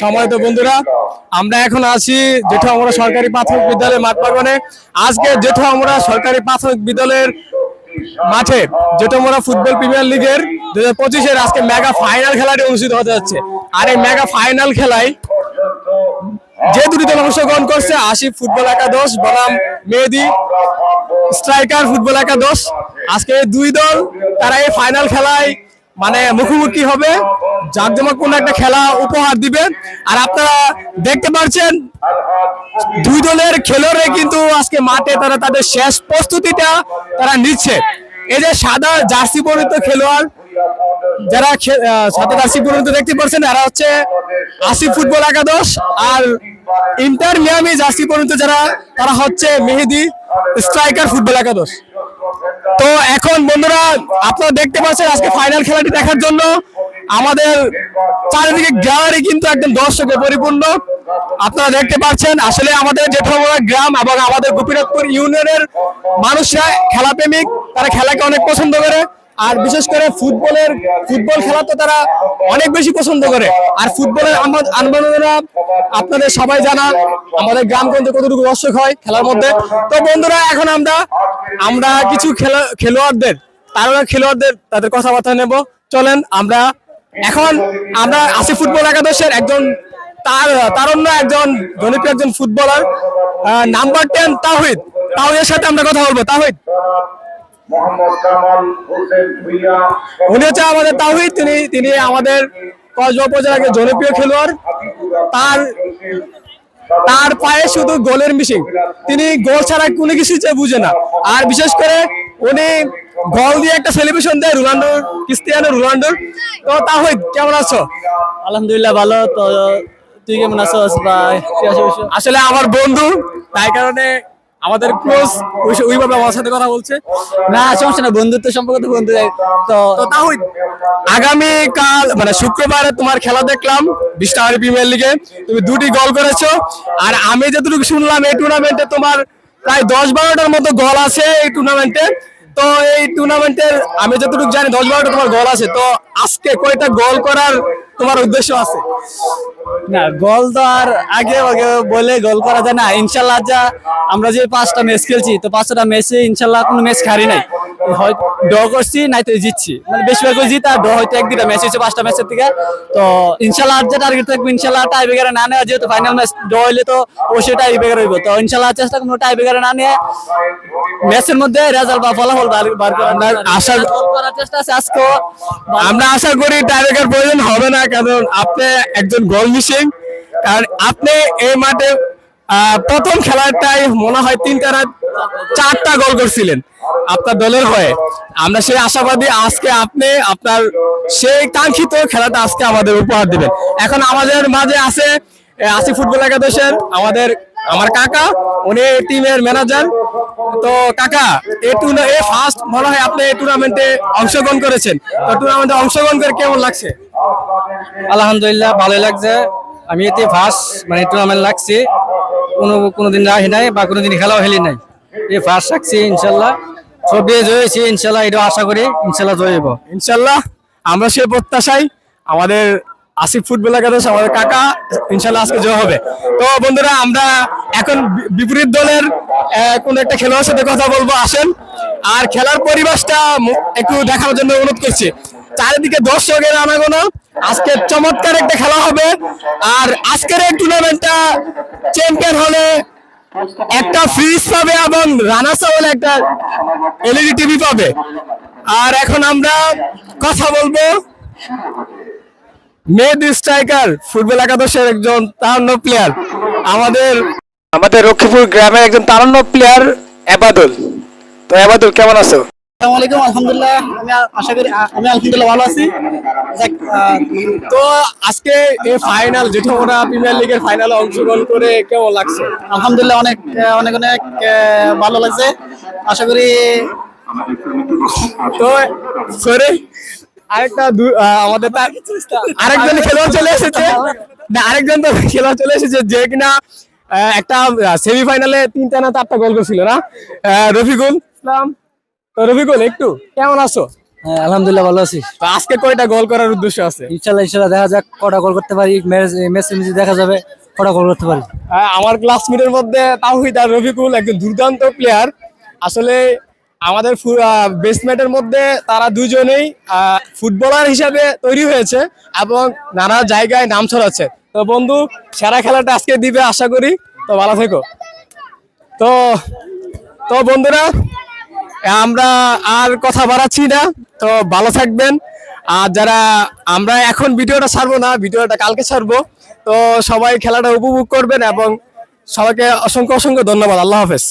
সময় তো বন্ধুরা, আমরা এখন আছি যেটা আমরা সরকারি প্রাথমিক বিদ্যালয়ের মাঠ প্রাঙ্গণে আজকে যেটা আমরা সরকারি প্রাথমিক বিদ্যালয়ের মাঠে যেটা আমরা ফুটবল প্রিমিয়ার লিগের দু হাজার পঁচিশের আজকে মেগা ফাইনাল খেলাটি অনুষ্ঠিত হতে যাচ্ছে। আর এই মেগা ফাইনাল খেলায় যে দুটি দল অংশগ্রহণ করছে আশিফ ফুটবল একাদশ, বনাম মেহেদি, স্ট্রাইকার ফুটবল একাদশ। আজকে দুই দল, তারা এই ফাইনাল খেলায় মানে মুখোমুখি হবে। জাকজমকপূর্ণ একটা খেলা উপহার দিবেন আর আপনারা দেখতে পাচ্ছেন, দুই দলের খেলোয়াড়রা কিন্তু আজকে মাঠে তারা তাদের শেষ প্রস্তুতিটা তারা নিচ্ছে। এই যে সাদা জার্সি পরিহিত খেলোয়াড়, যারা সাদা জার্সি পরিহিত দেখতে পাচ্ছেন এরা হচ্ছে আসিফ ফুটবল একাদশ আর ইন্টার মিয়ামি জার্সি পরিহিত যারা, তারা হচ্ছে মেহেদি স্ট্রাইকার ফুটবল একাদশ। তো এখন বন্ধুরা, আপনারা দেখতে পাচ্ছেন আজকে ফাইনাল খেলাটি দেখার জন্য। আমাদের চারিদিকে গ্যালারি কিন্তু একদম দর্শকে পরিপূর্ণ। আপনারা দেখতে পাচ্ছেন, আসলে আমাদের জেঠামরা গ্রাম এবং আমাদের গোপীনাথপুর ইউনিয়নের মানুষরা খেলা প্রেমিক, তারা খেলাকে অনেক পছন্দ করে। আর বিশেষ করে ফুটবলের, ফুটবল খেলা তো তারা অনেক বেশি পছন্দ করে। আর ফুটবলের আনবন্ধরা আপনাদের সবাই জানা, আমাদের গ্রামগঞ্জে কতটুকু দর্শক হয় খেলার মধ্যে। তো বন্ধুরা, এখন আমরা আমরা কিছু খেলা খেলোয়াড়দের তারা খেলোয়াড়দের তাদের কথাবার্তা নেব। চলেন, আমরা এখন আমরা আসি ফুটবল একাদশের একজন তার তারণ্য একজন জনপ্রিয় একজন ফুটবলার নাম্বার টেন তাহিদ তাহিদের সাথে আমরা কথা বলব। তাহিদ উনি হচ্ছে আমাদের তাহিদ তিনি তিনি আমাদের কসবা উপজেলার একজন জনপ্রিয় খেলোয়াড়। তার তার পায়ে শুধু গোলের মিশিং। তিনি গোল ছাড়া কোনো কিছু বুঝে না। আর বিশেষ করে উনি গোল দিয়ে একটা সেলিব্রেশন দেয় রোনাল্ডো ক্রিস্টিয়ানো রোনাল্ডোর তো তাহিদ কেমন আছো? আলহামদুলিল্লাহ ভালো। তো তুই কেমন আছে? বিষয়? আসলে আমার বন্ধু তাই কারণে আমাদের ক্লোজ ওইভাবে আমার সাথে কথা বলছে। না সমস্যা না বন্ধুত্ব সম্পর্ক তো বন্ধু। তো তো তাহিদ আগামী কাল মানে শুক্রবারে তোমার খেলা দেখলাম বিস্টার প্রিমিয়ার লিগে তুমি দুটি গোল করেছ। আর আমি যতটুকু শুনলাম এই টুর্নামেন্টে তোমার প্রায় দশ বারোটার মতো গল আছে এই টুর্নামেন্টে তো এই টুর্নামেন্টের আমি যতটুকু জানি দশ বারোটা তোমার গল আছে। তো আজকে কয়টা গোল করার তোমার উদ্দেশ্য আছে? না, গোল তো আর আগে আগে বলে গোল করা যায় না। ইনশাল্লাহ যা, আমরা যে পাঁচটা ম্যাচ খেলছি, তো পাঁচটা ম্যাচে ইনশাল্লাহ কোনো ম্যাচ হারি নাই। হয় ড্র করছি নাই তো জিতছি। মানে বেশিরভাগ জিতা ড্র হয়তো এক দুটা ম্যাচ হয়েছে পাঁচটা ম্যাচের থেকে। তো ইনশাল্লাহ আর যে টার্গেট থাকবে ইনশাল্লাহ টাই বেগারে না নেওয়া যেহেতু ফাইনাল ম্যাচ ড্র হইলে তো অবশ্যই টাই বেগার হইব। তো ইনশাল্লাহ চেষ্টা করব টাই বেগারে না নিয়ে ম্যাচের মধ্যে রেজাল্ট বা ফলাফল বার- করার। আশা করার চেষ্টা আছে আজকেও। আমরা আশা করি টাইব্রেকার প্রয়োজন হবে না কারণ আপনি একজন গোল মিসিং কারণ আপনি এই মাঠে আহ, প্রথম খেলাটাই মনে হয় তিনটা না চারটা গোল করছিলেন আপনার দলের হয়ে। আমরা সেই আশাবাদী আজকে আপনি, আপনার সেই কাঙ্ক্ষিত খেলাটা আজকে আমাদের উপহার দিবেন। এখন আমাদের মাঝে আছে আসি ফুটবল একাদশের আমাদের, আমার কাকা, উনি টিমের ম্যানেজার। তো কাকা এই টুর্না এই ফার্স্ট মনে হয় আপনি এই টুর্নামেন্টে অংশগ্রহণ করেছেন। তো টুর্নামেন্টে অংশগ্রহণ করে কেমন লাগছে? আলহামদুলিল্লাহ, ভালোই লাগছে। আমি এতে ফার্স্ট মানে টুর্নামেন্ট লাগছি। কোনো, কোনোদিন রাখি নাই বা কোনোদিন খেলাও খেলি নাই। এই ফার্স্ট রাখছি, ইনশাল্লাহ। সব দিয়ে জয়েছি ইনশাল্লাহ এটা আশা করি, ইনশাল্লাহ জয়ব ইনশাল্লাহ, আমরা সেই প্রত্যাশাই আমাদের আসিফ ফুটবল একাদশ, আমাদের কাকা, ইনশাল্লাহ আজকে জয় হবে। তো বন্ধুরা, আমরা এখন বিপরীত দলের কোন একটা খেলোয়াড়ের সাথে কথা বলব, আসেন। আর খেলার পরিবেশটা একটু দেখানোর জন্য অনুরোধ করছি। চারিদিকে দর্শকের আনাগোনা, আজকে চমৎকার একটা খেলা হবে। আর আজকের এই টুর্নামেন্টটা চ্যাম্পিয়ন হলে একটা ফ্রিজ পাবে এবং রানা চাউল একটা এলইডি টিভি পাবে। আর এখন আমরা কথা বলব মেহেদি স্ট্রাইকার ফুটবল একাদশের একজন তারণ্য প্লেয়ার আমাদের আমাদের লক্ষ্মীপুর গ্রামের একজন তারণ্য প্লেয়ার এবাদুল। তো এবাদুল, কেমন আছো? আসসালামু আলাইকুম আলহামদুলিল্লাহ। আমি আশা করি আমি আলহামদুলিল্লাহ ভালো আছি। তো আজকে এই ফাইনাল যেটা ওরা প্রিমিয়ার লিগের ফাইনালে অংশগ্রহণ করে কেমন লাগছে? আলহামদুলিল্লাহ অনেক অনেক অনেক ভালো লাগছে। আশা করি তো সরি আরেকটা আমাদের আরেকজন খেলোয়াড় চলে এসেছে। না আরেকজন তো খেলোয়াড় চলে এসেছে যে কিনা একটা সেমিফাইনালে তিনটা না চারটা গোল করছিল না? রফিকুল ইসলাম। তো রফিকুল একটু কেমন আছো? হ্যাঁ আলহামদুলিল্লাহ ভালো আছি। তো আজকে কয়টা গোল করার উদ্দেশ্য আছে? ইনশাল্লাহ ইনশাল্লাহ দেখা যাক কটা গোল করতে পারি। ম্যাচ দেখা যাবে কটা গোল করতে পারি। হ্যাঁ, আমার ক্লাসমেটের মধ্যে তাওহিদ আর রফিকুল একজন দুর্দান্ত প্লেয়ার আসলে আমাদের বেসমেন্টের মধ্যে তারা দুজনেই আহ, ফুটবলার হিসাবে তৈরি হয়েছে এবং নানা জায়গায় নাম ছড়াচ্ছে। তো বন্ধু সেরা খেলাটা আজকে দিবে আশা করি। তো ভালো থেকো। তো তো বন্ধুরা আমরা আর কথা বাড়াচ্ছি না, তো ভালো থাকবেন। আর যারা আমরা এখন ভিডিওটা ছাড়বো না, ভিডিওটা কালকে ছাড়বো। তো সবাই খেলাটা উপভোগ করবেন এবং সবাইকে অসংখ্য অসংখ্য ধন্যবাদ। আল্লাহ হাফেজ।